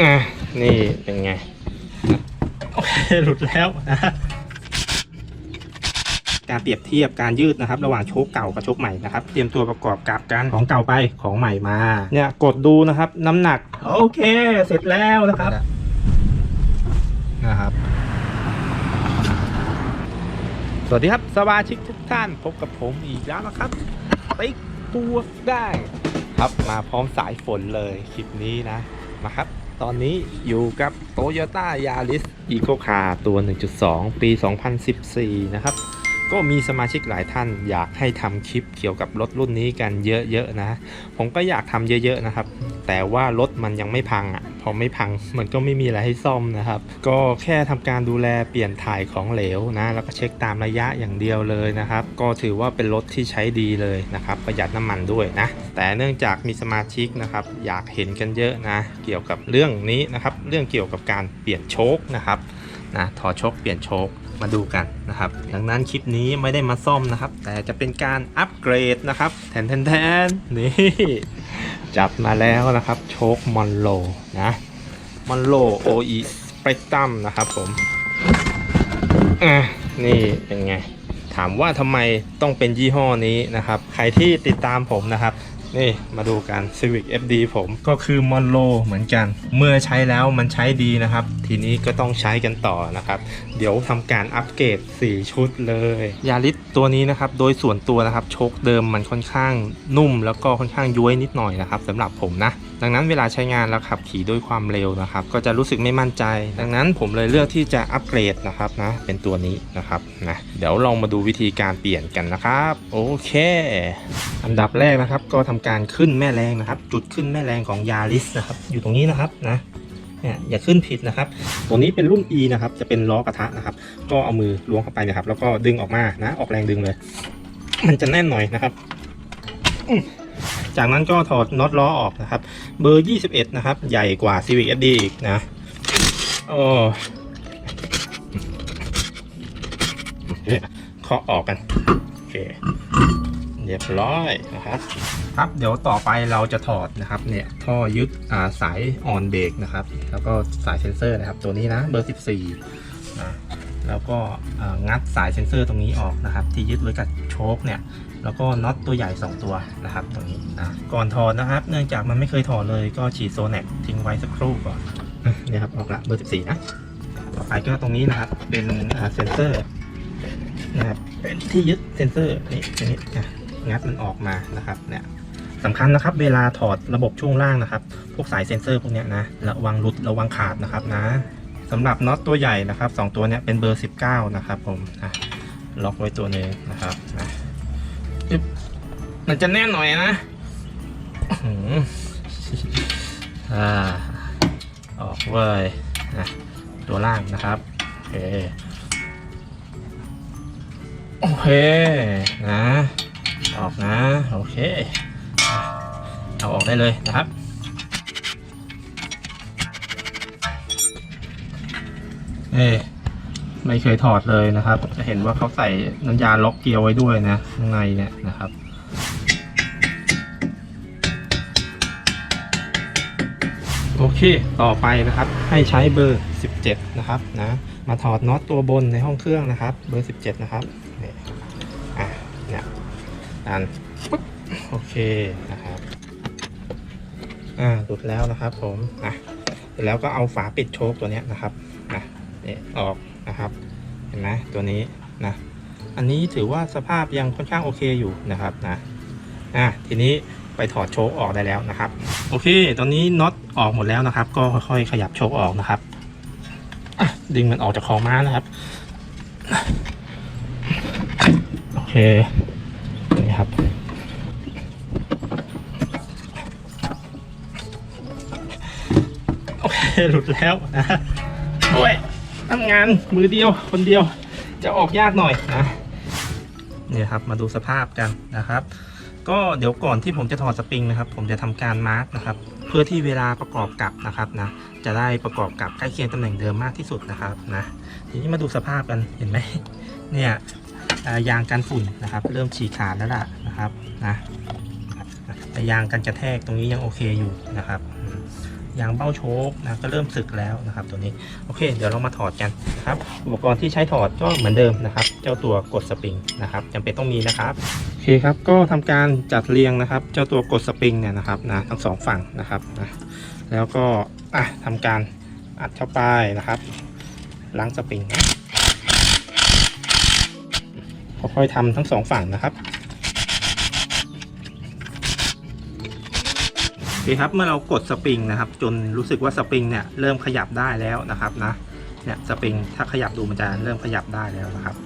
อะนี่เป็นไง โอเคหลุดแล้วนะการเปรียบเทียบการยืดนะครับ ระหว่างโชคเก่ากับโชคใหม่นะครับ เตรียมตัวประกอบกับการของเก่าไปของใหม่มา เนี่ยกดดูนะครับ น้ำหนัก โอเค เสร็จแล้วนะครับนะครับ สวัสดีครับสมาชิกทุกท่านพบกับผมอีกแล้วนะครับติ๊กตัวได้ ครับมาพร้อมสายฝนเลยคลิปนี้นะมาครับ ตอนนี้อยู่กับ Toyota Yaris Eco Car ตัว 1.2 ปี 2014 นะครับ ก็มีสมาชิกหลายท่าน อยากให้ทำคลิปเกี่ยวกับรถรุ่นนี้กันเยอะๆนะ ผมก็อยากทำเยอะๆนะครับ แต่ว่ารถมันยังไม่พังอะ พอไม่พังมันก็ไม่มีอะไรให้ซ่อมนะครับ ก็แค่ทำการดูแลเปลี่ยนถ่ายของเหลวนะ แล้วก็เช็คตามระยะอย่างเดียวเลยนะครับ ก็ถือว่าเป็นรถที่ใช้ดีเลยนะครับ ประหยัดน้ำมันด้วยนะ แต่เนื่องจากมีสมาชิกนะครับ อยากเห็นกันเยอะนะ เกี่ยวกับเรื่องนี้นะครับ เรื่องเกี่ยวกับการเปลี่ยนโชคนะครับนะถอดโชคเปลี่ยนโชค มาดูกันนะครับ ดังนั้นคลิปนี้ไม่ได้มาซ่อมนะครับ แต่จะเป็นการอัปเกรดนะครับแทนแทนแทนนี่จับมาแล้วนะครับ โชคมอนโลนะมอนโล OE Spectrum นะครับผมอะนี่เป็นไง ถามว่าทำไมต้องเป็นยี่ห้อนี้นะครับ ใครที่ติดตามผมนะครับ นี่มาดูกัน Civic FD ผมก็คือมอนโลเหมือนกัน เมื่อใช้แล้วมันใช้ดีนะครับ ทีนี้ก็ต้องใช้กันต่อนะครับ เดี๋ยวทำการอัปเกรด 4 ชุดเลยยาริสตัวนี้นะครับ โดยส่วนตัวนะครับโชคเดิมมันค่อนข้างนุ่ม แล้วก็ค่อนข้างย้วยนิดหน่อยนะครับสำหรับผมนะ ดังนั้นเวลาใช้งานแล้วขับขี่ด้วยความเร็วนะครับ ก็จะรู้สึกไม่มั่นใจ ดังนั้นผมเลยเลือกที่จะอัปเกรดนะครับนะเป็นตัวนี้นะครับนะเดี๋ยวลองมาดูวิธีการเปลี่ยนกันนะครับโอเคอันดับแรกนะครับก็ทำการขึ้นแม่แรงนะครับ จุดขึ้นแม่แรงของยาริสนะครับอยู่ตรงนี้นะครับนะเนี่ยอย่าขึ้นผิดนะครับ ตัวนี้เป็นรุ่น E นะครับ จะเป็นล้อกระทะนะครับ ก็เอามือล้วงเข้าไปนะครับ แล้วก็ดึงออกมานะ ออกแรงดึงเลย มันจะแน่นหน่อยนะครับอื จากนั้นก็ถอดน็อตล้อออกนะครับ เบอร์ 21 นะครับ ใหญ่กว่า Civic SD อีกนะโอ้เคาะออกกัน โอเค เรียบร้อยนะครับ ครับ เดี๋ยวต่อไปเราจะถอดนะครับ เนี่ย ท่อยึดาสายออนเบรกนะครับ แล้วก็สายเซนเซอร์นะครับ ตัวนี้นะ เบอร์ 14นะแล้วก็งัดสายเซนเซอร์ตรงนี้ออกนะครับ ที่ยึดไว้กับโชคเนี่ย แล้วก็น็อตตัวใหญ่ 2 ตัวนะครับตรงนี้นะก่อนถอดนะครับ เนื่องจากมันไม่เคยถอดเลยก็ฉีดโซแนกทิ้งไว้สักครู่ก่อนอะเนี่ครับออกละเบอร์14นะต่อไปก็ตรงนี้นะครับ เป็นเซนเซอร์นะครับเป็นที่ยึดเซนเซอร์นี่ตรงนี้อะงัดมันออกมานะครับเนี่ยสำคัญนะครับ เวลาถอดระบบช่วงล่างนะครับ พวกสายเซ็นเซอร์พวกเนี้ยนะระวังหลุดระวังขาดนะครับนะสำหรับน็อตตัวใหญ่นะครับสองตัวเนี้ยเป็นเบอร์ 19 นะครับผมล็อกไว้ตัวนึงนะครับนะอึ๊บ มันจะแน่นหน่อยนะอืมอ่าออกเว้ยตัวล่างนะครับ โอเค โอเค นะ ออกนะ โอเค เอาออกได้เลยนะครับเอ้ไม่เคยถอดเลยนะครับ จะเห็นว่าเขาใส่น้ำยาล็อกเกียร์ไว้ด้วยนะข้างในเนี่ยนะครับ เคต่อไปนะครับให้ใช้เบอร์ 17 นะครับนะมาถอดน็อตตัวบนในห้องเครื่องนะครับ เบอร์ 17 นะครับนี่อะเนี่ยอันปึ๊บโอเคนะครับอ่าหลุดแล้วนะครับผมนะแล้วก็เอาฝาปิดโชคตัวเนี้ยนะครับนะนี่ออกนะครับเห็นไหมตัวนี้นะอันนี้ถือว่าสภาพยังค่อนข้างโอเคอยู่นะครับนะอะทีนี้ ไปถอดโชคออกได้แล้วนะครับ โอเค ตอนนี้น็อตออกหมดแล้วนะครับ ก็ค่อยๆขยับโชคออกนะครับดึงมันออกจากคอม้านะครับ โอเค นี่ครับ โอเค หลุดแล้วนะโอ้ยทำงานมือเดียวคนเดียวจะออกยากหน่อยนะ เนี่ยครับมาดูสภาพกันนะครับ ก็เดี๋ยวก่อนที่ผมจะถอดสปริงนะครับ ผมจะทำการมาร์กนะครับ เพื่อที่เวลาประกอบกับนะครับนะจะได้ประกอบกับใกล้เคียงตำแหน่งเดิมมากที่สุดนะครับนะทีนี้มาดูสภาพกันเห็นไหมเนี่ยยางกันฝุ่นนะครับ เริ่มฉีกขาดแล้วล่ะนะครับนะแต่ยางกันกระแทกตรงนี้ยังโอเคอยู่นะครับ ยางเบ้าโชคนะก็เริ่มสึกแล้วนะครับ ตัวนี้โอเค เดี๋ยวเรามาถอดกันนะครับ อุปกรณ์ที่ใช้ถอดก็เหมือนเดิมนะครับ เจ้าตัวกดสปริงนะครับจำเป็นต้องมีนะครับโอเคครับก็ทำการจัดเรียงนะครับ เจ้าตัวกดสปริงเนี่ยนะครับนะทั้งสองฝั่งนะครับนะแล้วก็อะทำการอัดเข้าไปนะครับล้างสปริงค่อยๆทำทั้งสองฝั่งนะครับ คครับเมื่อเรากดสปริงนะครับ จนรู้สึกว่าสปริงเนี่ยเริ่มขยับได้แล้วนะครับนะเนี่ยสปริงถ้าขยับดูมันจะเริ่มขยับได้แล้วนะครับ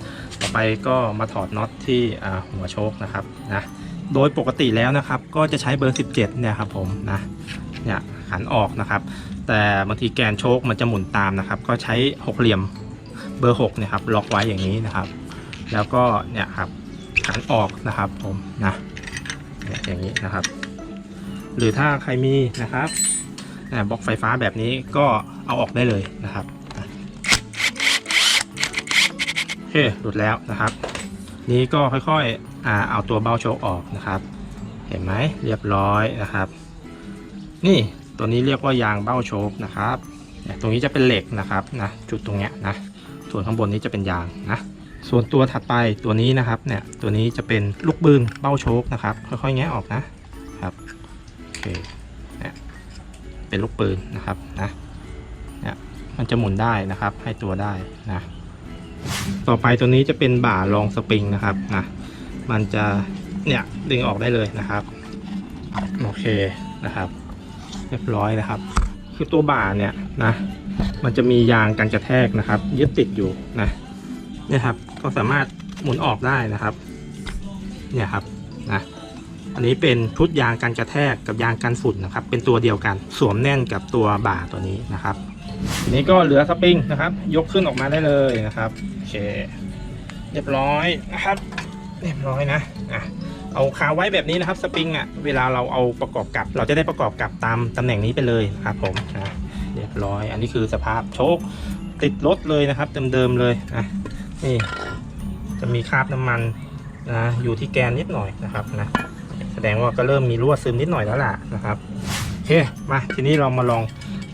ต่อไปก็มาถอดน็อตที่หัวโชคนะครับนะโดยปกติแล้วนะครับ ก็จะใช้เบอร์ 17 เนี่ยครับผมนะเนี่ยหันออกนะครับ แต่บางทีแกนโชคมันจะหมุนตามนะครับ ก็ใช้หกเหลี่ยมเบอร์6เนี่ยครับล็อกไว้อย่างนี้นะครับ แล้วก็เนี่ยครับหันออกนะครับผมนะเนี่ยอย่างนี้นะครับ หรือถ้าใครมีนะครับบล็อกไฟฟ้าแบบนี้ก็เอาออกได้เลยนะครับโอเคหลุดแล้วนะครับ นี้ก็ค่อยๆอเอาตัวเบ้าโชคออกนะครับ เห็นไหมเรียบร้อยนะครับ นี่ตัวนี้เรียกว่ายางเบ้าโชคนะครับตรงนี้จะเป็นเหล็กนะครับนะจุดตรงเนี้ยนะส่วนข้างบนนี้จะเป็นยางนะส่วนตัวถัดไปตัวนี้นะครับเนี่ยตัวนี้จะเป็นลูกปืนเบ้าโชคนะครับ ค่อยๆแงะออกนะ เคเนี่ยเป็นลูกปืนนะครับนะเนี่ยมันจะหมุนได้นะครับ ให้ตัวได้นะ ต่อไปตัวนี้จะเป็นบ่ารองสปริงนะครับนะมันจะเนี่ยดึงออกได้เลยนะครับ โอเคนะครับ เรียบร้อยนะครับ คือตัวบ่าเนี่ยนะ มันจะมียางกันกระแทกนะครับ ยึดติดอยู่นะเนี่ยครับก็สามารถหมุนออกได้นะครับ เนี่ยครับนะ อันนี้เป็นชุดยางกันกระแทกกับยางกันฝุ่นนะครับ เป็นตัวเดียวกัน สวมแน่นกับตัวบ่าตัวนี้นะครับทีนี้ก็เหลือสปริงนะครับ ยกขึ้นออกมาได้เลยนะครับโอเคเรียบร้อยนะครับ เรียบร้อยนะอะเอาคาไว้แบบนี้นะครับสปริงอะเวลาเราเอาประกอบกับ เราจะได้ประกอบกับตามตำแหน่งนี้ไปเลยนะครับผมนะเรียบร้อย อันนี้คือสภาพโชคติดรถเลยนะครับเดิมๆเลยนะนี่จะมีคราบน้ำมันนะอยู่ที่แกนนิดหน่อยนะครับนะ แสดงว่าก็เริ่มมีรั่วซึมนิดหน่อยแล้วล่ะนะครับโอเคมาทีนี้เรามาลอง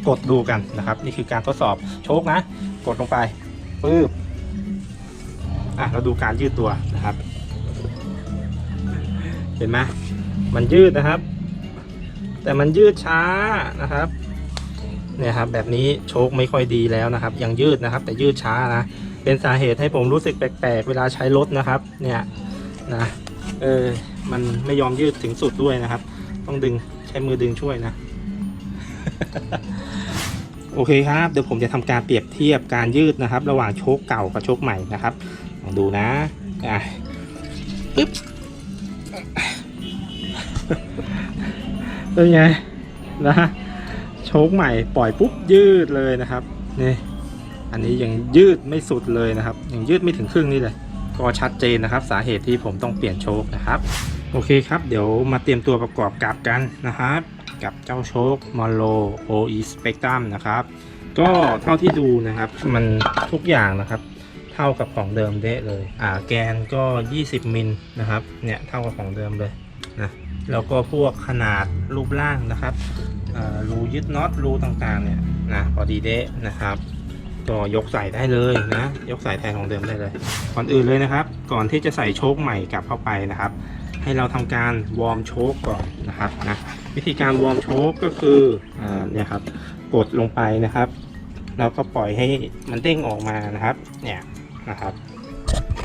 กดดูกันนะครับ นี่คือการทดสอบโชคนะ กดลงไปปึ๊บอะเราดูการยืดตัวนะครับ เห็นไหมมันยืดนะครับ แต่มันยืดช้านะครับเนี่ยครับแบบนี้โชคไม่ค่อยดีแล้วนะครับ ยังยืดนะครับ แต่ยืดช้านะเป็นสาเหตุให้ผมรู้สึกแปลกๆ เวลาใช้รถนะครับ เนี่ยนะเออ มันไม่ยอมยืดถึงสุดด้วยนะครับ ต้องดึงใช้มือดึงช่วยนะ โอเคครับ เดี๋ยวผมจะทำการเปรียบเทียบการยืดนะครับ ระหว่างโชคเก่ากับโชคใหม่นะครับลองดูนะอะปึ๊บเป็นไงนะโชคใหม่ปล่อยปุ๊บยืดเลยนะครับนี่อันนี้ยังยืดไม่สุดเลยนะครับยังยืดไม่ถึงครึ่งนี่เลยก็ชัดเจนนะครับ สาเหตุที่ผมต้องเปลี่ยนโชคนะครับ โอเคครับ เดี๋ยวมาเตรียมตัวประกอบกับกันนะครับ กับเจ้าโชค m o n r o OE Spectrum นะครับ ก็เท่าที่ดูนะครับ มันทุกอย่างนะครับ เท่ากับของเดิมเดะเลย อ่าแกนก็ 20มิลนะครับ เนี่ยเท่ากับของเดิมเลยนะแล้วก็พวกขนาดรูปร่างนะครับอ่ารูยึดน็อตรูต่างๆเนี่ยนะพอดีเดะนะครับก็ยกใส่ได้เลยนะ ยกใส่แทนของเดิมได้เลย ก่อนอื่นเลยนะครับ ก่อนที่จะใส่โชคใหม่กลับเข้าไปนะครับ ให้เราทำการวอร์มโชคก่อนนะครับนะวิธีการวอร์มโชคก็คืออ่าเนี่ยครับกดลงไปนะครับ แล้วก็ปล่อยให้มันเด้งออกมานะครับ เนี่ยนะครับ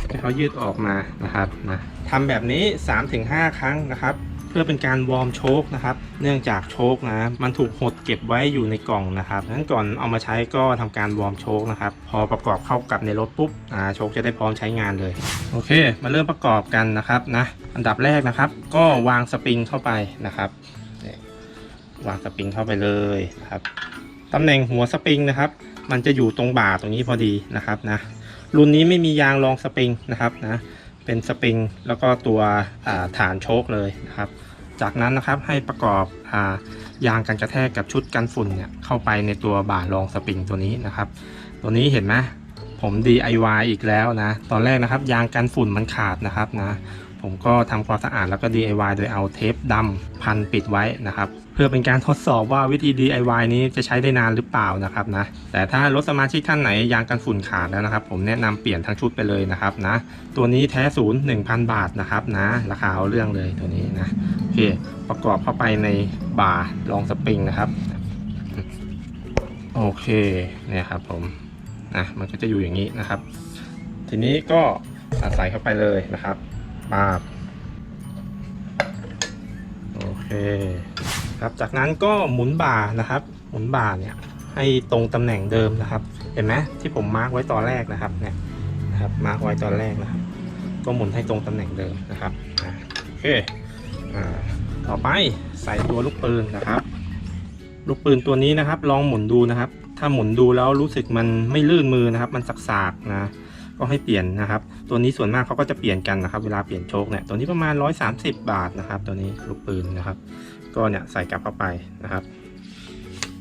ให้เขายืดออกมานะครับนะทำแบบนี้ 3-5 ครั้งนะครับ พื่อเป็นการวอร์มโชคนะครับ เนื่องจากโชคนะมันถูกหดเก็บไว้อยู่ในกล่องนะครับดังนั้นก่อนเอามาใช้ก็ทำการวอร์มโชคนะครับ พอประกอบเข้ากับในรถปุ๊บอ่าโชคจะได้พร้อมใช้งานเลย โอเค มาเริ่มประกอบกันนะครับนะอันดับแรกนะครับ ก็วางสปริงเข้าไปนะครับวางสปริงเข้าไปเลยนะครับตำแหน่งหัวสปริงนะครับ มันจะอยู่ตรงบ่าตรงนี้พอดีนะครับนะรุ่นนี้ไม่มียางรองสปริงนะครับนะเป็นสปริงแล้วก็ตัวฐานโชคเลยนะครับ จากนั้นนะครับให้ประกอบอายางกันกระแทกกับชุดกันฝุ่นเนี่ยเข้าไปในตัวบ่ารองสปริงตัวนี้นะครับ ตัวนี้เห็นไหมผม DIY อีกแล้วนะ ตอนแรกนะครับยางกันฝุ่นมันขาดนะครับนะ ผมก็ทำความสะอาดแล้วก็ DIY โดยเอาเทปดำพันปิดไว้นะครับ เพื่อเป็นการทดสอบว่าวิธี DIY นี้จะใช้ได้นานหรือเปล่านะครับนะแต่ถ้ารถสมาชิกท่านไหนยางกันฝุ่นขาดแล้วนะครับ ผมแนะนำเปลี่ยนทั้งชุดไปเลยนะครับนะตัวนี้แท้ศูนย์1,000บาทนะครับนะราคาเอาเรื่องเลยตัวนี้นะโอเคประกอบเข้าไปในบาร์รองสปริงนะครับโอเคเนี่ยครับผมนะมันก็จะอยู่อย่างนี้นะครับ ทีนี้ก็ใส่เข้าไปเลยนะครับปาบโอเค ครับ จากนั้นก็หมุนบ่านะครับ หมุนบ่าเนี่ยให้ตรงตำแหน่งเดิมนะครับ เห็นไหมที่ผมมาร์กไว้ตอนแรกนะครับเนี่ยนะครับมาร์กไว้ตอนแรกนะครับ ก็หมุนให้ตรงตำแหน่งเดิมนะครับโอเคอ่าต่อไปใส่ตัวลูกปืนนะครับ ลูกปืนตัวนี้นะครับ ลองหมุนดูนะครับ ถ้าหมุนดูแล้วรู้สึกมันไม่ลื่นมือนะครับ มันสากๆนะก็ให้เปลี่ยนนะครับ ตัวนี้ส่วนมากเขาก็จะเปลี่ยนกันนะครับ เวลาเปลี่ยนโชคเนี่ย ตัวนี้ประมาณ 130 บาทนะครับ ตัวนี้ลูกปืนนะครับ ก็เนี่ยใส่กลับเข้าไปนะครับ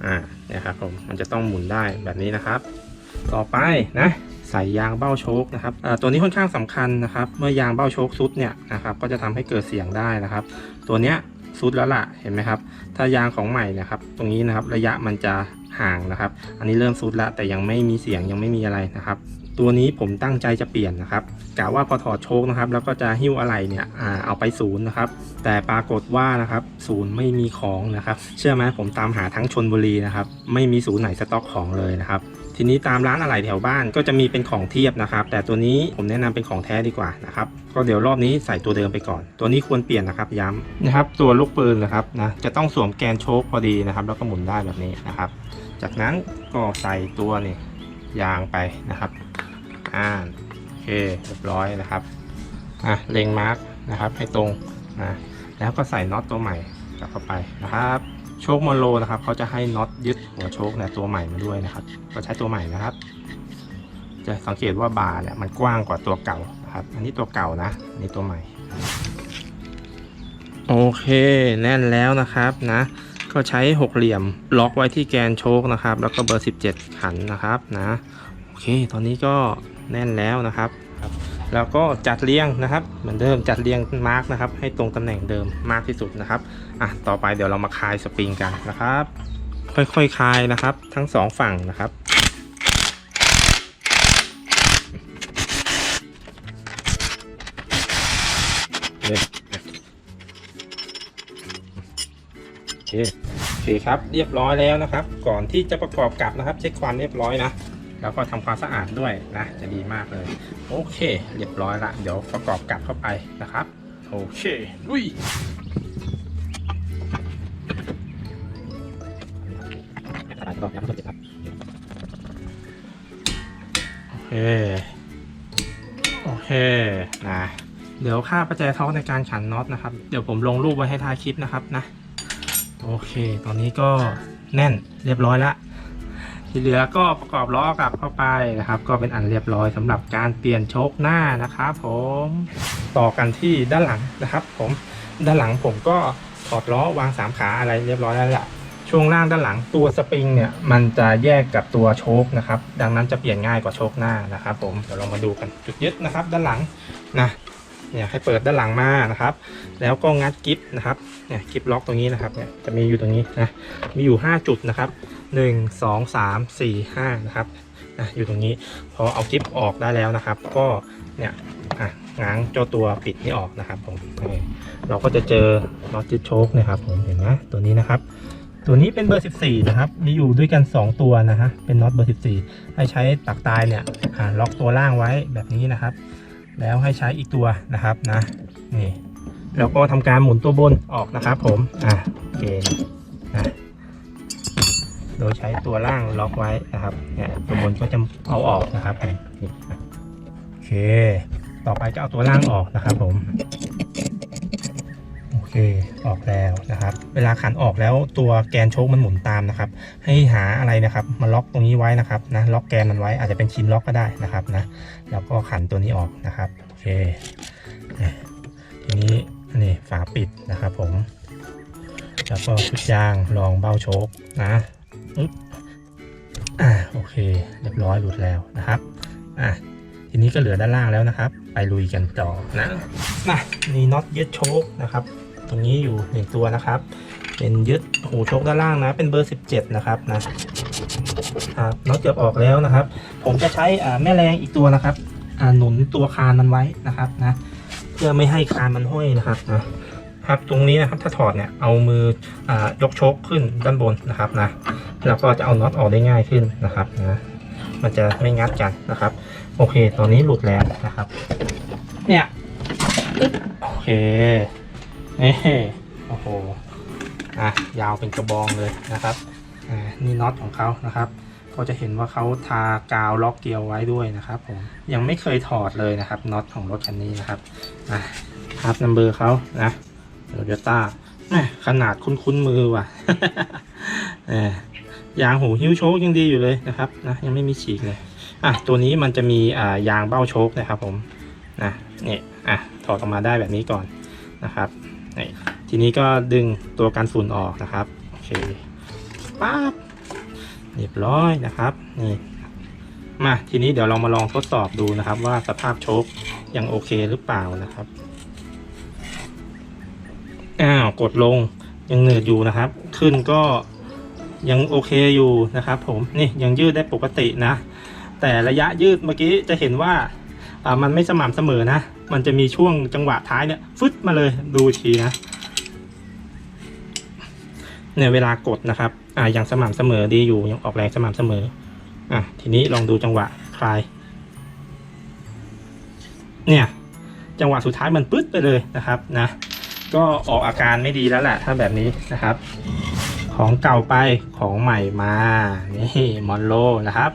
อ่าเนี่ยครับผมมันจะต้องหมุนได้แบบนี้นะครับ ต่อไปนะใส่ยางเบ้าโชคนะครับตัวนี้ค่อนข้างสำคัญนะครับ เมื่อยางเบ้าโชคซุดเนี่ยนะครับก็จะทำให้เกิดเสียงได้นะครับ ตัวเนี้ยซุดแล้วล่ะเห็นไหมครับ ถ้ายางของใหม่นะครับ ตรงนี้นะครับระยะมันจะ ห่างนะครับ อันนี้เริ่มซุดล้วแต่ยังไม่มีเสียงยังไม่มีอะไรนะครับ ตัวนี้ผมตั้งใจจะเปลี่ยนนะครับกะว่าพอถอดโชคนะครับ แล้วก็จะหิ้วอะไรเนี่ยอเอาไปศูนย์นะครับ แต่ปรากฏว่านะครับศูนย์ไม่มีของนะครับ เชื่อไหมผมตามหาทั้งชนบุรีนะครับ ไม่มีศูนย์ไหนสต็อกของเลยนะครับทีนี้ตามร้านอะไหล่แถวบ้านก็จะมีเป็นของเทียบนะครับ แต่ตัวนี้ผมแนะนำเป็นของแท้ดีกว่านะครับก็เดี๋ยวรอบนี้ใส่ตัวเดิมไปก่อน ตัวนี้ควรเปลี่ยนนะครับย้ำนะครับ ตัวลูกปืนนะครับนะจะต้องสวมแกนโชคพอดีนะครับ แล้วก็หมุนได้แบบนี้นะครับ จากนั้นก็ใส่ตัวนี่ยางไปนะครับอ่าโอเคเรียบร้อยนะครับอะเล็งมาร์กนะครับให้ตรงนะแล้วก็ใส่น็อตตัวใหม่กลับเข้าไปนะครับโชคโมโลนะครับเขาจะให้น็อตยึดหัวโชคเนี่ยตัวใหม่มาด้วยนะครับก็ใช้ตัวใหม่นะครับ จะสังเกตว่าบาร์เนี่ยมันกว้างกว่าตัวเก่านะครับอันนี้ตัวเก่านะอันนี่ตัวใหม่ โอเคแน่นแล้วนะครับนะ ก็ใช้หกเหลี่ยมล็อกไว้ที่แกนโชคนะครับ แล้วก็เบอร์ 17 ขันนะครับนะโอเค ตอนนี้ก็แน่นแล้วนะครับ แล้วก็จัดเรียงนะครับ เหมือนเดิมจัดเรียงมาร์กนะครับ ให้ตรงตำแหน่งเดิมมากที่สุดนะครับอะต่อไปเดี๋ยวเรามาคลายสปริงกันนะครับ ค่อยๆคคลายนะครับ ทั้งสองฝั่งนะครับเนี่ย โอเคโอเคครับเรียบร้อยแล้วนะครับ ก่อนที่จะประกอบกับนะครับ เช็คความเรียบร้อยนะแล้วก็ทำความสะอาดด้วยนะจะดีมากเลย โอเค เรียบร้อยละเดี๋ยวประกอบกลับเข้าไปนะครับโอเคลุยโอเค โอเค นะ เดี๋ยวค่าประแจท้องในการขันน็อตนะครับ เดี๋ยวผมลงรูปไว้ให้ท้ายคลิปนะครับนะ โอเค ตอนนี้ก็แน่นเรียบร้อยละที่เหลือก็ประกอบล้อกลับเข้าไปนะครับ ก็เป็นอันเรียบร้อยสำหรับการเปลี่ยนโชคหน้านะครับผมต่อกันที่ด้านหลังนะครับ ผมด้านหลังผมก็ถอดล้อวางสามขาอะไรเรียบร้อยแล้วแหละช่วงล่างด้านหลังตัวสปริงเนี่ยมันจะแยกกับตัวโชคนะครับ ดังนั้นจะเปลี่ยนง่ายกว่าโชคหน้านะครับ ผมเดี๋ยวเรามาดูกันจุดยึดนะครับ ด้านหลังนะ เนี่ยให้เปิดด้านหลังมานะครับ แล้วก็งัดกิฟนะครับเนี่ยกิฟล็อกตรงนี้นะครับเนี่ยจะมีอยู่ตรงนี้นะมีอยู่ 5 จุดนะครับ 1 2 3 4 5นะครับนะอยู่ตรงนี้พอเอากิฟออกได้แล้วนะครับ ก็เนี่ยอะง้างเจ้าตัวปิดนี่ออกนะครับผมเราก็จะเจอน็อตจิตโชคนะครับผมเห็นไหมตัวนี้นะครับ ตัวนี้เป็นเบอร์ 14 นะครับ มีอยู่ด้วยกัน 2 ตัวนะฮะเป็นน็อตเบอร์ 14 ให้ใช้ตักตายเนี่ยล็อกตัวล่างไว้แบบนี้นะครับ แล้วให้ใช้อีกตัวนะครับนะนี่แล้วก็ทำการหมุนตัวบนออกนะครับ ผมอ่าโอเคนะโดยใช้ตัวล่างล็อกไว้นะครับเนี่ยตัวบนก็จะเอาออกนะครับโอเค ต่อไปจะเอาตัวล่างออกนะครับผม เคออกแล้วนะครับ เวลาขันออกแล้วตัวแกนโชคมันหมุนตามนะครับ ให้หาอะไรนะครับมาล็อกตรงนี้ไว้นะครับนะล็อกแกนมันไว้อาจจะเป็นชิ้นล็อกก็ได้นะครับนะแล้วก็ขันตัวนี้ออกนะครับโอเคทีนี้นี่ฝาปิดนะครับผม แล้วก็ชุดยางรองเบ้าโชคนะอึ๊บอ่าโอเค เรียบร้อยหลุดแล้วนะครับอะทีนี้ก็เหลือด้านล่างแล้วนะครับ ไปลุยกันต่อนะนะนี่น็อตยึดโชคนะครับ ตรงนี้อยู่หนึ่งตัวนะครับ เป็นยึดหูชคด้านล่างนะ เป็นเบอร์ 17 นะครับนะครับน็อตเกือบออกแล้วนะครับ ผมจะใช้อ่าแม่แรงอีกตัวนะครับอ่าหนุนตัวคานมันไว้นะครับนะ เพื่อไม่ให้คานมันห้อยนะครับนะครับตรงนี้นะครับถ้าถอดเนี่ยเอามืออายกชคขึ้นด้านบนนะครับนะแล้วก็จะเอาน็อตออกได้ง่ายขึ้นนะครับนะมันจะไม่งัดกันนะครับ โอเค ตอนนี้หลุดแล้วนะครับ เนี่ยโอเค โอ้โห อะ ยาวเป็นกระบองเลยนะครับ อ่า นี่น็อตของเขานะครับ ก็จะเห็นว่าเขาทากาวล็อกเกลียวไว้ด้วยนะครับผม ยังไม่เคยถอดเลยนะครับน็อตของรถคันนี้นะครับ อะครับนัมเบอร์เขานะโตโยต้าขนาดคุ้นๆมือว่ะเออยางหูหิ้วโชคยังดีอยู่เลยนะครับนะยังไม่มีฉีกเลย อะตัวนี้มันจะมีอ่ายางเบ้าโชคนะครับผมนะนี่อะถอดออกมาได้แบบนี้ก่อนนะครับ นี่ทีนี้ก็ดึงตัวกันฝุ่นออกนะครับโอเคปั๊บเรียบร้อยนะครับนี่มาทีนี้เดี๋ยวเรามาลองทดสอบดูนะครับ ว่าสภาพโชคยังโอเคหรือเปล่านะครับอ้าวกดลงยังเหนืดอยู่นะครับ ขึ้นก็ยังโอเคอยู่นะครับ ผมนี่ยังยืดได้ปกตินะ แต่ระยะยืดเมื่อกี้จะเห็นว่าอ่ามันไม่สม่ำเสมอนะ มันจะมีช่วงจังหวะท้ายเนี่ยฟึดมาเลยดูอีกทีนะเนี่ยเวลากดนะครับ อ่ายังสม่ำเสมอดีอยู่ยังออกแรงสม่ำเสมอ อะทีนี้ลองดูจังหวะคลาย เนี่ย จังหวะสุดท้ายมันปึ๊ดไปเลยนะครับนะ ก็ออกอาการไม่ดีแล้วแหละถ้าแบบนี้นะครับ ของเก่าไปของใหม่มา นี่มอนโลนะครับ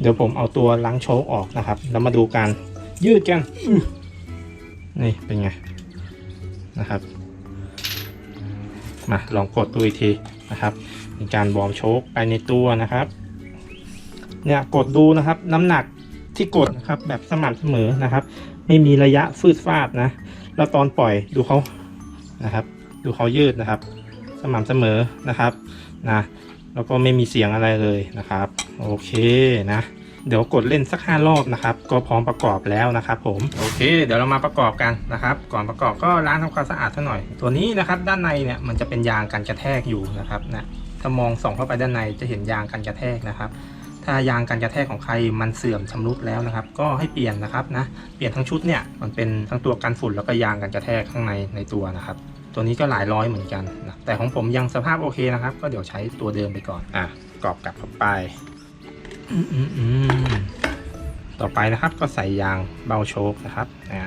เดี๋ยวผมเอาตัวล้างโชคออกนะครับ แล้วมาดูการยืดกันอื นี่เป็นไงนะครับ มาลองกดดูอีกทีนะครับ มีการวอร์มโชคไปในตัวนะครับ เนี่ยกดดูนะครับน้ำหนักที่กดนะครับแบบสม่ำเสมอนะครับ ไม่มีระยะฟืดฟาดนะ แล้วตอนปล่อยดูเขานะครับ ดูเขายืดนะครับ สม่ำเสมอนะครับนะแล้วก็ไม่มีเสียงอะไรเลยนะครับ โอเคนะ เดี๋ยวกดเล่นสักห้ารอบนะครับ ก็พร้อมประกอบแล้วนะครับ ผมโอเค เดี๋ยวเรามาประกอบกันนะครับ ก่อนประกอบก็ล้างทำความสะอาดซะหน่อย ตัวนี้นะครับ ด้านในเนี่ยมันจะเป็นยางกันกระแทกอยู่นะครับนะถ้ามองส่องเข้าไปด้านในจะเห็นยางกันกระแทกนะครับ ถ้ายางกันกระแทกของใครมันเสื่อมชำรุดแล้วนะครับ ก็ให้เปลี่ยนนะครับนะเปลี่ยนทั้งชุดเนี่ยมันเป็นทั้งตัวกันฝุ่นแล้วก็ยางกันกระแทกข้างในในตัวนะครับตัวนี้ก็หลายร้อยเหมือนกันนะแต่ของผมยังสภาพโอเคนะครับ ก็เดี๋ยวใช้ตัวเดิมไปก่อนอะกรอบกลับเข้าไป ต่อไปนะครับก็ใส่ยางเบาโชคนะครับอะ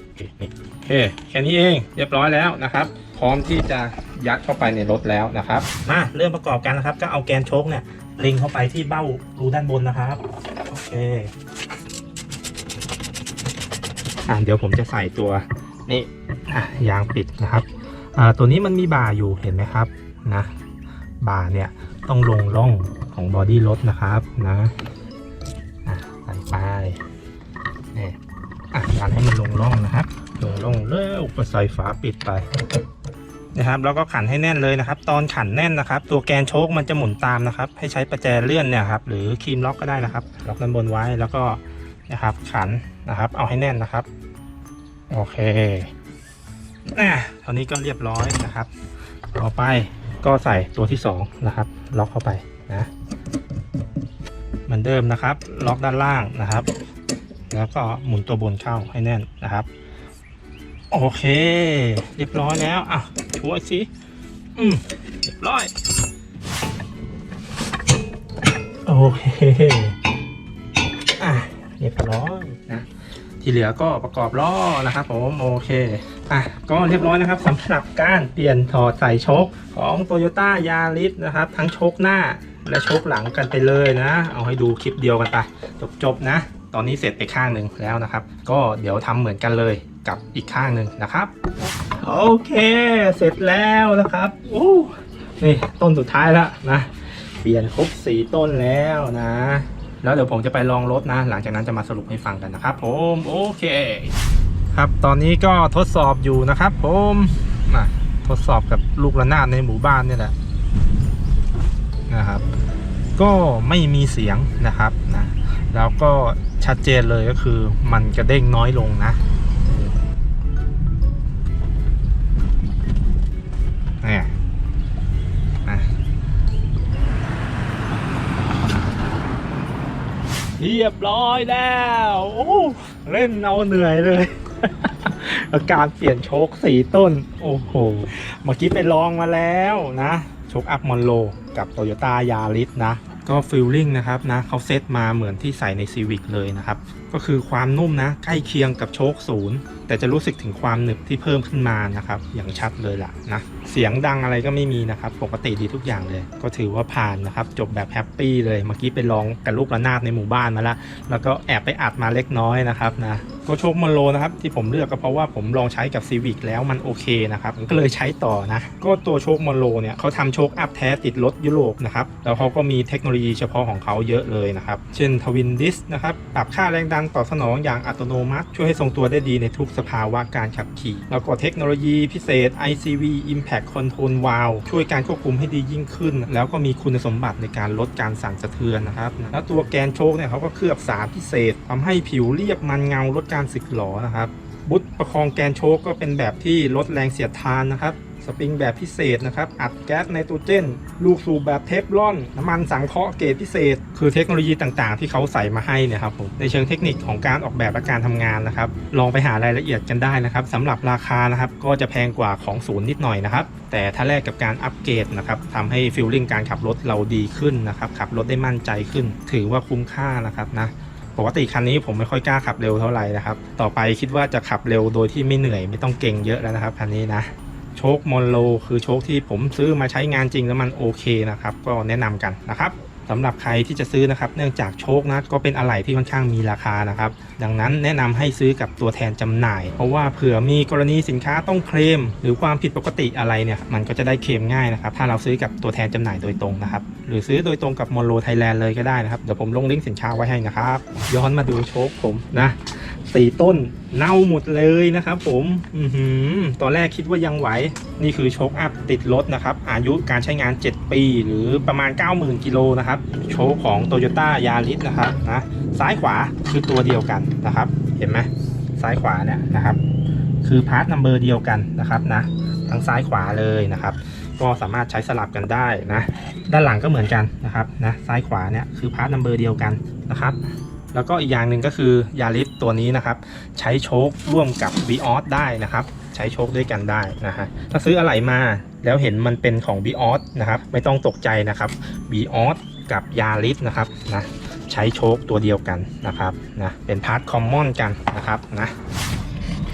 โอเคนี่แค่นี้เองเรียบร้อยแล้วนะครับ พร้อมที่จะยัดเข้าไปในรถแล้วนะครับมาเริ่มประกอบกันนะครับ ก็เอาแกนโชคเนี่ยเล็งเข้าไปที่เบ้ารูด้านบนนะครับโอเคอะเดี๋ยวผมจะใส่ตัวนี่อะยางปิดนะครับอ่าตัวนี้มันมีบ่าอยู่เห็นไหมครับนะบ่าเนี่ยต้องลงร่อง ของบอดี้รถนะครับนะอะใส่ไปนี่อะดันให้มันลงร่องนะครับ ลงร่องแล้วก็ใส่ฝาปิดไปนะครับแล้วก็ขันให้แน่นเลยนะครับ ตอนขันแน่นนะครับ ตัวแกนโชคมันจะหมุนตามนะครับ ให้ใช้ประแจเลื่อนเนี่ยครับหรือครีมล็อกก็ได้นะครับล็อกด้านบนไว้แล้วก็นะครับขันนะครับ เอาให้แน่นนะครับ โอเคอะตอนนี้ก็เรียบร้อยนะครับ ต่อไปก็ใส่ตัวที่สองนะครับ ล็อกเข้าไป นะเหมือนเดิมนะครับ ล็อกด้านล่างนะครับ แล้วก็หมุนตัวบนเข้าให้แน่นนะครับ โอเค เรียบร้อยแล้วอะช่วยสิอืมเรียบร้อยโอเคอะเรียบร้อยนะที่เหลือก็ประกอบล้อนะครับผมโอเคอะก็เรียบร้อยนะครับสำหรับการเปลี่ยนถอดใส่โชคของ Toyota Yaris นะครับ ทั้งชคหน้า และชคหลังกันไปเลยนะ เอาให้ดูคลิปเดียวกันไปจบๆนะ ตอนนี้เสร็จไปข้างหนึ่งแล้วนะครับ ก็เดี๋ยวทำเหมือนกันเลยกับอีกข้างหนึ่งนะครับ โอเค เสร็จแล้วนะครับโอ้นี่ต้นสุดท้ายแล้วนะ เปลี่ยนครบสีต้นแล้วนะ แล้วเดี๋ยวผมจะไปลองรถนะ หลังจากนั้นจะมาสรุปให้ฟังกันนะครับ ผมโอเค ครับตอนนี้ก็ทดสอบอยู่นะครับ ผมมาทดสอบกับลูกระนาดในหมู่บ้านนี่แหละ นะครับ ก็ไม่มีเสียงนะครับนะแล้วก็ชัดเจนเลยก็คือมันกระเด้งน้อยลงนะนี่นะเรียบร้อยแล้วโอ้เล่นเอาเหนื่อยเลย อาการเปลี่ยนโชคสี่ต้น โอ้โห เมื่อกี้ไปลองมาแล้วนะ โชคอัพมอนโล กับ t o y ยต้ายาริสนะ ก็ฟิลลิ่งนะครับนะเขาเซตมาเหมือนที่ใส่ในซีวิกเลยนะครับ ก็คือความนุ่มนะ ใกล้เคียงกับโชคศูนย์แต่จะรู้สึกถึงความหนึบที่เพิ่มขึ้นมานะครับ อย่างชัดเลยล่ะนะ เสียงดังอะไรก็ไม่มีนะครับ ปกติดีทุกอย่างเลย ก็ถือว่าผ่านนะครับ จบแบบแฮปปี้เลย เมื่อกี้ไปลองกับลูกระนาดในหมู่บ้านมาล้วแล้วก็แอบไปอัดมาเล็กน้อยนะครับนะก็โชคมอโลนะครับที่ผมเลือกก็เพราะว่าผมลองใช้กับซีวิกแล้วมันโอเคนะครับผมก็เลยใช้ต่อนะ ก็ตัวโชคมอโลเนี่ยเขาทำโชคอัพแท้ติดรถยุโรปนะครับแล้วเขาก็มีเทคโนโลยีเฉพาะของเขาเยอะเลยนะครับ เช่นทวินดิสนะครับปรับค่าแรงดันตอบสนองอย่างอัตโนมัติ ช่วยให้ทรงตัวได้ดีในทุกสภาวะการขับขี่ แล้วก็เทคโนโลยีพิเศษ ICV Impact Control Valve ช่วยการควบคุมให้ดียิ่งขึ้น แล้วก็มีคุณสมบัติในการลดการสั่นสะเทือนนะครับ แล้วตัวแกนโชคเนี่ยเขาก็เคลือบสารพิเศษทำให้ผิวเรียบมันเงาลดการสึกหรอนะครับบุตรประคองแกนโชคก็เป็นแบบที่ลดแรงเสียดทานนะครับ สปริงแบบพิเศษนะครับ อัดแก๊สไนโตรเจน ลูกสูบแบบเทฟลอน น้ำมันสังเคราะห์เกรดพิเศษ คือเทคโนโลยีต่างๆ ที่เขาใส่มาให้เนี่ยครับผมในเชิงเทคนิคของการออกแบบและการทำงานนะครับ ลองไปหารายละเอียดกันได้นะครับสำหรับราคานะครับ ก็จะแพงกว่าของศูนย์นิดหน่อยนะครับ แต่ถ้าแลกกับการอัปเกรดนะครับทำให้ฟิลลิ่งการขับรถเราดีขึ้นนะครับขับรถได้มั่นใจขึ้น ถือว่าคุ้มค่านะครับนะปกติคันนี้ผมไม่ค่อยกล้าขับเร็วเท่าไหร่นะครับ ต่อไปคิดว่าจะขับเร็วโดยที่ไม่เหนื่อยไม่ต้องเก่งเยอะแล้วนะครับคันนี้นะ โชคมอนโลคือโชคที่ผมซื้อมาใช้งานจริงแล้วมันโอเคนะครับ ก็แนะนำกันนะครับสำหรับใครที่จะซื้อนะครับ เนื่องจากโชคนะก็เป็นอะไหล่ที่ค่อนข้างมีราคานะครับ ดังนั้นแนะนำให้ซื้อกับตัวแทนจำหน่าย เพราะว่าเผื่อมีกรณีสินค้าต้องเคลมหรือความผิดปกติอะไรเนี่ยมันก็จะได้เคลมง่ายนะครับ ถ้าเราซื้อกับตัวแทนจำหน่ายโดยตรงนะครับ หรือซื้อโดยตรงกับมอนโลไทยแลนด์เลยก็ได้นะครับ เดี๋ยวผมลงลิงก์สินค้าไว้ให้นะครับ ย้อนมาดูโชคผมนะ สี่ต้นเน่าหมดเลยนะครับผมอือหือตอนแรกคิดว่ายังไหว นี่คือโชคอัพติดรถนะครับ อายุการใช้งาน 7 ปี หรือประมาณ 90,000 กิโลนะครับ โชคของ t o y ยต้ายาริสนะครับนะซ้ายขวาคือตัวเดียวกันนะครับ เห็นไหมซ้ายขวาเนี่ยนะครับ คือพาร์ทนัมเบอร์เดียวกันนะครับนะทั้งซ้ายขวาเลยนะครับก็สามารถใช้สลับกันได้นะ ด้านหลังก็เหมือนกันนะครับนะซ้ายขวาเนี่ยคือพาร์ทนัมเบอร์เดียวกันนะครับ แล้วก็อีกอย่างหนึ่งก็คือยาริสตัวนี้นะครับ ใช้โชคร่วมกับ v ีออสได้นะครับ ใช้โชคด้วยกันได้นะฮะถ้าซื้ออะไหล่มาแล้วเห็นมันเป็นของ v ีออสนะครับ ไม่ต้องตกใจนะครับ v ีออสกับยาริสนะครับนะใช้โชคตัวเดียวกันนะครับนะเป็นพาร์ทคอมมอนกันนะครับนะ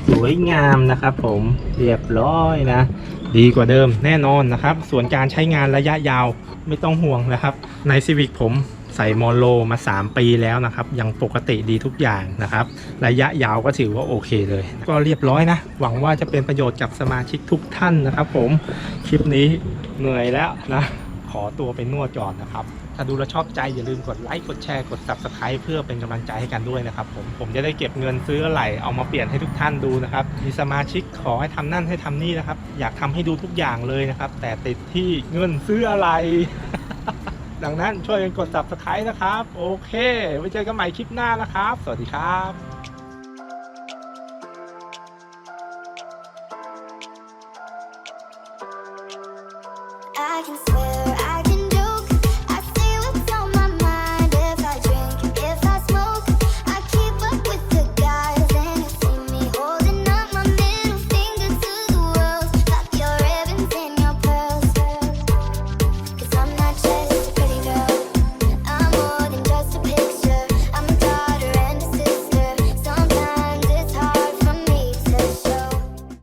สวยงามนะครับผมเรียบร้อยนะ ดีกว่าเดิมแน่นอนนะครับ ส่วนการใช้งานระยะยาวไม่ต้องห่วงนะครับ ใน Civic ผม ใส่มอลโลมา 3 ปีแล้วนะครับ ยังปกติดีทุกอย่างนะครับ ระยะยาวก็ถือว่าโอเคเลย ก็เรียบร้อยนะ หวังว่าจะเป็นประโยชน์กับสมาชิกทุกท่านนะครับ ผมคลิปนี้เหนื่อยแล้วนะขอตัวไปนวดก่อนนะครับ ถ้าดูแลชอบใจอย่าลืมกดไลค์ กดแชร์ กด subscribe เพื่อเป็นกำลังใจให้กันด้วยนะครับผม ผมจะได้เก็บเงินซื้ออะไรเอามาเปลี่ยนให้ทุกท่านดูนะครับ มีสมาชิกขอให้ทำนั่นให้ทำนี่นะครับ อยากทำให้ดูทุกอย่างเลยนะครับ แต่ติดที่เงินซื้ออะไร ดังนั้นช่วยกันกด subscribe นะครับ โอเค ไว้เจอกันใหม่คลิปหน้านะครับ สวัสดีครับ